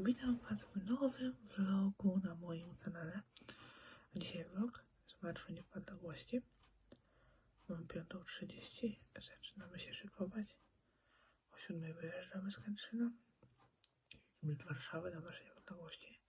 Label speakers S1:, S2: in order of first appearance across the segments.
S1: Witam Was w nowym vlogu na moim kanale. Dzisiaj vlog z marszu niepodległości. Mam 5.30, zaczynamy się szykować. O 7.00 wyjeżdżamy z Kętrzyna. Z Warszawy na Marsz Niepodległości.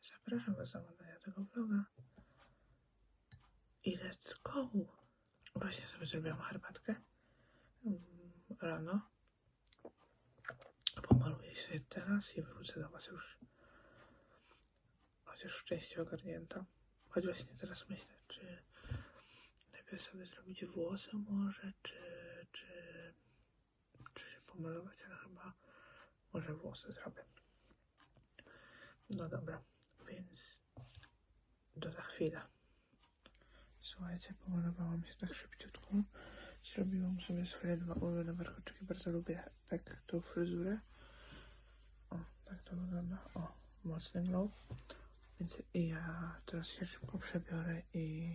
S1: Zapraszam Was do oglądania tego vloga. I let's go! Właśnie sobie zrobiłam herbatkę mm, rano. Się teraz i wrócę do Was już chociaż w części ogarnięta. Choć właśnie teraz myślę, czy najpierw sobie zrobić włosy może, czy, czy, czy się pomalować, ale chyba może włosy zrobię. No dobra, więc do za chwilę. Słuchajcie, pomalowałam się tak szybciutko. Zrobiłam sobie swoje dwa ulubione warkoczyki. Bardzo lubię tak tą fryzurę. Tak to wygląda. O, mocny glow. Więc ja teraz się szybko przebiorę i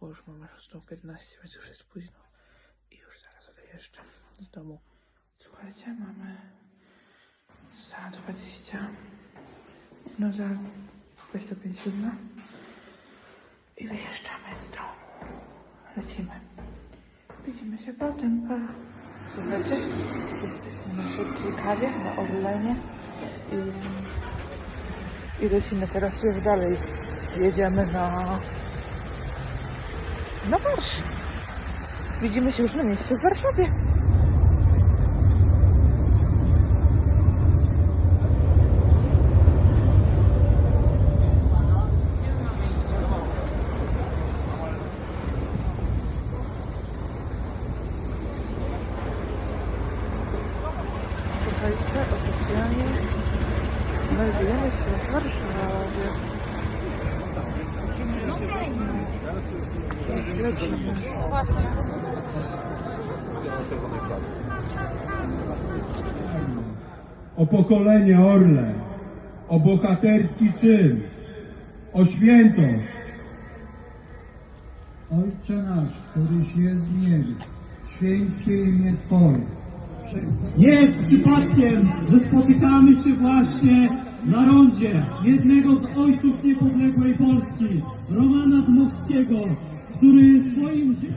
S1: bo już mam 6.15, więc już jest późno. I już zaraz wyjeżdżam z domu. Słuchajcie, mamy za 20, no za 25 siódma i wyjeżdżamy z domu. Lecimy. Widzimy się potem, pa. Słuchajcie, jesteśmy na szybkiej kawie na Orlenie i, i lecimy teraz już dalej. Jedziemy na na marsz. Widzimy się już na miejscu w Warszawie. Słuchajcie, oficjalnie znajdujemy się w Warszawie. Lecimy.
S2: o pokolenie Orle, o bohaterski czyn, o świętość.
S3: Ojcze nasz, któryś jest w niebie, święć się imię Twoje.
S4: Jest przypadkiem, że spotykamy się właśnie na rondzie jednego z ojców niepodległej Polski, Romana Dmowskiego, który swoim życiem...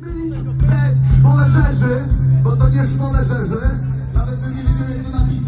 S1: Myśl, że bo to nie
S5: szmole rzeży, nawet bym
S1: nie wiedział jak to
S6: napisać.